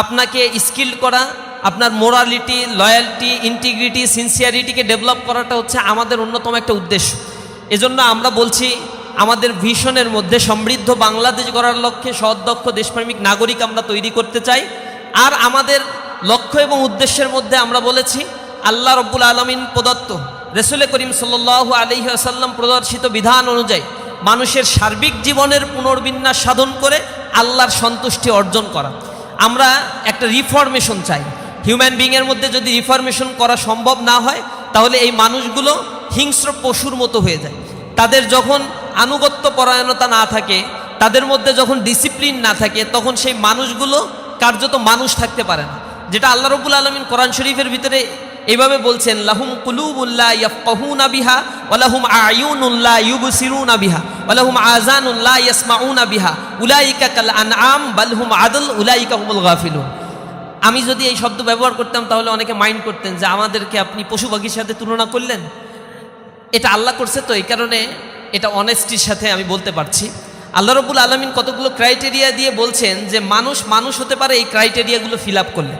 আপনাকে স্কিল্ড করা, আপনার মোরালিটি লয়্যালটি ইন্টিগ্রিটি সিনসিয়ারিটিকে ডেভেলপ করাটা হচ্ছে আমাদের অন্যতম একটা উদ্দেশ্য। এজন্য আমরা বলছি, আমাদের ভিশনের মধ্যে সমৃদ্ধ বাংলাদেশ গড়ার লক্ষ্যে সদক্ষ দেশপ্রেমিক নাগরিক আমরা তৈরি করতে চাই। আর আমাদের লক্ষ্য এবং উদ্দেশ্যের মধ্যে আমরা বলেছি, আল্লাহ রব্বুল আলমিন প্রদত্ত, রসুল করিম সাল্লাহ আলহি আসাল্লাম প্রদর্শিত বিধান অনুযায়ী মানুষের সার্বিক জীবনের পুনর্বিন্যাস সাধন করে আল্লাহর সন্তুষ্টি অর্জন করা। আমরা একটা রিফরমেশন চাই। হিউম্যান বিংয়ের মধ্যে যদি রিফরমেশন করা সম্ভব না হয়, তাহলে এই মানুষগুলো হিংস্র পশুর মতো হয়ে যায়। তাদের যখন আনুগত্য পরায়ণতা না থাকে, তাদের মধ্যে যখন ডিসিপ্লিন না থাকে, তখন সেই মানুষগুলো কার্যত মানুষ থাকতে পারে না। যেটা আল্লাহ রবুল আলমিন কোরআন শরীফের ভিতরে এইভাবে বলছেন, লাহুম কুলুবুল্লাহ ইয়াফকাহুনা বিহা ওয়ালাহুম আয়ুনুল্লাহ ইউবসিরুনা বিহা ওয়ালাহুম আযানুল্লাহ ইয়াসমাউনা বিহা উলাইকা কাল আনআম বালহুম আদল উলাইকা হুমুল গাফিলুন। আমি যদি এই শব্দ ব্যবহার করতাম, তাহলে অনেকে মাইন্ড করতেন যে আমাদেরকে আপনি পশু পাখির সাথে তুলনা করলেন। এটা আল্লাহ করছে তো, এই কারণে এটা অনেস্টির সাথে আমি বলতে পারছি। আল্লাহ রবুল আলমিন কতগুলো ক্রাইটেরিয়া দিয়ে বলছেন যে মানুষ মানুষ হতে পারে এই ক্রাইটেরিয়াগুলো ফিল আপ করলে।